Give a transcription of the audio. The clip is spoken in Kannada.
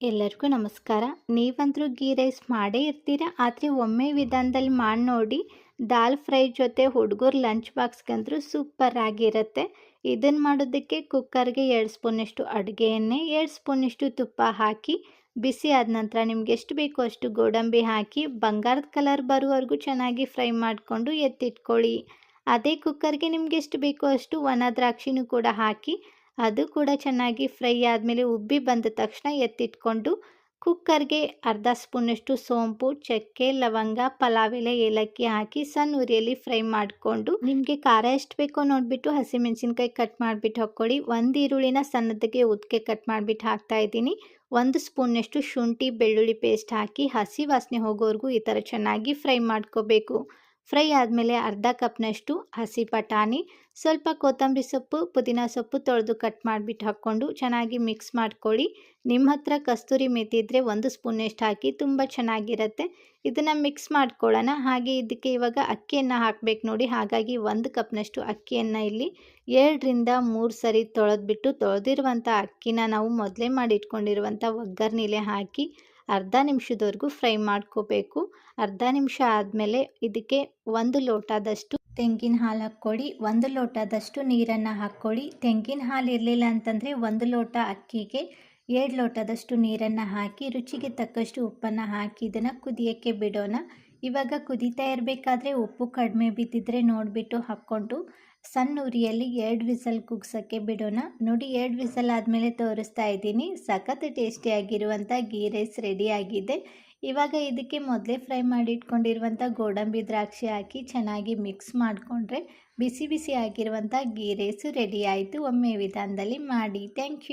ಎಲ್ಲರಿಗೂ ನಮಸ್ಕಾರ. ನೀವಂತರೂ ಗೀ ರೈಸ್ ಮಾಡೇ ಇರ್ತೀರ? ಆದರೆ ಒಮ್ಮೆ ವಿಧಾನದಲ್ಲಿ ಮಾಡಿ ನೋಡಿ, ದಾಲ್ ಫ್ರೈ ಜೊತೆ ಹುಡುಗರು ಲಂಚ್ ಬಾಕ್ಸ್ಗಂತೂ ಸೂಪರ್ ಆಗಿರುತ್ತೆ. ಇದನ್ನು ಮಾಡೋದಕ್ಕೆ ಕುಕ್ಕರ್ಗೆ ಎರಡು ಸ್ಪೂನಷ್ಟು ಅಡುಗೆ ಎಣ್ಣೆ, ಎರಡು ಸ್ಪೂನಷ್ಟು ತುಪ್ಪ ಹಾಕಿ, ಬಿಸಿ ಆದ ನಂತರ ನಿಮ್ಗೆ ಎಷ್ಟು ಬೇಕೋ ಅಷ್ಟು ಗೋಡಂಬಿ ಹಾಕಿ, ಬಂಗಾರದ ಕಲರ್ ಬರುವವರೆಗೂ ಚೆನ್ನಾಗಿ ಫ್ರೈ ಮಾಡಿಕೊಂಡು ಎತ್ತಿಟ್ಕೊಳ್ಳಿ. ಅದೇ ಕುಕ್ಕರ್ಗೆ ನಿಮ್ಗೆ ಎಷ್ಟು ಬೇಕೋ ಅಷ್ಟು ಒಣ ದ್ರಾಕ್ಷಿನೂ ಕೂಡ ಹಾಕಿ ಅದು ಕೂಡ ಚೆನ್ನಾಗಿ ಫ್ರೈ ಆದಮೇಲೆ ಉಬ್ಬಿ ಬಂದ ತಕ್ಷಣ ಎತ್ತಿಟ್ಕೊಂಡು ಕುಕ್ಕರ್ಗೆ ಅರ್ಧ ಸ್ಪೂನಷ್ಟು ಸೋಂಪು, ಚಕ್ಕೆ, ಲವಂಗ, ಪಲಾವ್ ಎಲೆ, ಏಲಕ್ಕಿ ಹಾಕಿ ಸಣ್ಣ ಉರಿಯಲ್ಲಿ ಫ್ರೈ ಮಾಡಿಕೊಂಡು ನಿಮಗೆ ಖಾರ ಎಷ್ಟು ಬೇಕೋ ನೋಡಿಬಿಟ್ಟು ಹಸಿಮೆಣಸಿನ್ಕಾಯಿ ಕಟ್ ಮಾಡಿಬಿಟ್ಟು ಹಾಕ್ಕೊಳ್ಳಿ. ಒಂದು ಈರುಳ್ಳಿನ ಸಣ್ಣದಕ್ಕೆ ಉದ್ಕೆ ಕಟ್ ಮಾಡಿಬಿಟ್ಟು ಹಾಕ್ತಾ ಇದ್ದೀನಿ. ಒಂದು ಸ್ಪೂನ್ನಷ್ಟು ಶುಂಠಿ ಬೆಳ್ಳುಳ್ಳಿ ಪೇಸ್ಟ್ ಹಾಕಿ ಹಸಿ ವಾಸನೆ ಹೋಗೋವರೆಗೂ ಈ ಥರ ಚೆನ್ನಾಗಿ ಫ್ರೈ ಮಾಡ್ಕೋಬೇಕು. ಫ್ರೈ ಆದಮೇಲೆ ಅರ್ಧ ಕಪ್ನಷ್ಟು ಹಸಿ ಬಟಾಣಿ, ಸ್ವಲ್ಪ ಕೊತ್ತಂಬರಿ ಸೊಪ್ಪು, ಪುದೀನ ಸೊಪ್ಪು ತೊಳೆದು ಕಟ್ ಮಾಡಿಬಿಟ್ಟು ಹಾಕ್ಕೊಂಡು ಚೆನ್ನಾಗಿ ಮಿಕ್ಸ್ ಮಾಡ್ಕೊಳ್ಳಿ. ನಿಮ್ಮ ಹತ್ರ ಕಸ್ತೂರಿ ಮೆಥಿ ಇದ್ದರೆ ಒಂದು ಸ್ಪೂನಷ್ಟು ಹಾಕಿ ತುಂಬ ಚೆನ್ನಾಗಿರುತ್ತೆ. ಇದನ್ನು ಮಿಕ್ಸ್ ಮಾಡ್ಕೊಳ್ಳೋಣ. ಹಾಗೆ ಇದಕ್ಕೆ ಇವಾಗ ಅಕ್ಕಿಯನ್ನು ಹಾಕಬೇಕು ನೋಡಿ. ಹಾಗಾಗಿ ಒಂದು ಕಪ್ನಷ್ಟು ಅಕ್ಕಿಯನ್ನು ಇಲ್ಲಿ ಎರಡರಿಂದ ಮೂರು ಸರಿ ತೊಳೆದ್ಬಿಟ್ಟು ತೊಳೆದಿರುವಂಥ ಅಕ್ಕಿನ ನಾವು ಮೊದಲೇ ಮಾಡಿಟ್ಕೊಂಡಿರುವಂಥ ಒಗ್ಗರಣೆಲೆ ಹಾಕಿ ಅರ್ಧ ನಿಮಿಷದವರೆಗೂ ಫ್ರೈ ಮಾಡ್ಕೋಬೇಕು. ಅರ್ಧ ನಿಮಿಷ ಆದಮೇಲೆ ಇದಕ್ಕೆ ಒಂದು ಲೋಟದಷ್ಟು ತೆಂಗಿನ ಹಾಲು ಹಾಕ್ಕೊಳ್ಳಿ. ಒಂದು ಲೋಟದಷ್ಟು ನೀರನ್ನು ಹಾಕ್ಕೊಳ್ಳಿ. ತೆಂಗಿನ ಹಾಲು ಇರಲಿಲ್ಲ ಅಂತಂದರೆ ಒಂದು ಲೋಟ ಅಕ್ಕಿಗೆ ಎರಡು ಲೋಟದಷ್ಟು ನೀರನ್ನು ಹಾಕಿ ರುಚಿಗೆ ತಕ್ಕಷ್ಟು ಉಪ್ಪನ್ನು ಹಾಕಿ ಇದನ್ನು ಕುದಿಯೋಕ್ಕೆ ಬಿಡೋಣ. ಇವಾಗ ಕುದೀತಾ ಇರಬೇಕಾದ್ರೆ ಉಪ್ಪು ಕಡಿಮೆ ಬಿದ್ದಿದ್ರೆ ನೋಡಿಬಿಟ್ಟು ಹಾಕ್ಕೊಂಡು ಸಣ್ಣ ಉರಿಯಲ್ಲಿ ಎರಡು ವಿಸಲ್ ಕುಗ್ಸೋಕ್ಕೆ ಬಿಡೋಣ. ನೋಡಿ, ಎರಡು ವಿಸಲ್ ಆದಮೇಲೆ ತೋರಿಸ್ತಾ ಇದ್ದೀನಿ. ಸಖತ್ ಟೇಸ್ಟಿಯಾಗಿರುವಂಥ ಗೀ ರೈಸ್ ರೆಡಿಯಾಗಿದೆ ಇವಾಗ ಇದಕ್ಕೆ ಮೊದಲೇ ಫ್ರೈ ಮಾಡಿ ಇಟ್ಕೊಂಡಿರುವಂಥ ಗೋಡಂಬಿ ದ್ರಾಕ್ಷಿ ಹಾಕಿ ಚೆನ್ನಾಗಿ ಮಿಕ್ಸ್ ಮಾಡಿಕೊಂಡ್ರೆ ಬಿಸಿ ಬಿಸಿ ಆಗಿರುವಂಥ ಗೀ ರೈಸು ರೆಡಿ ಆಯಿತು. ಒಮ್ಮೆ ವಿಧಾನದಲ್ಲಿ ಮಾಡಿ. Thank you.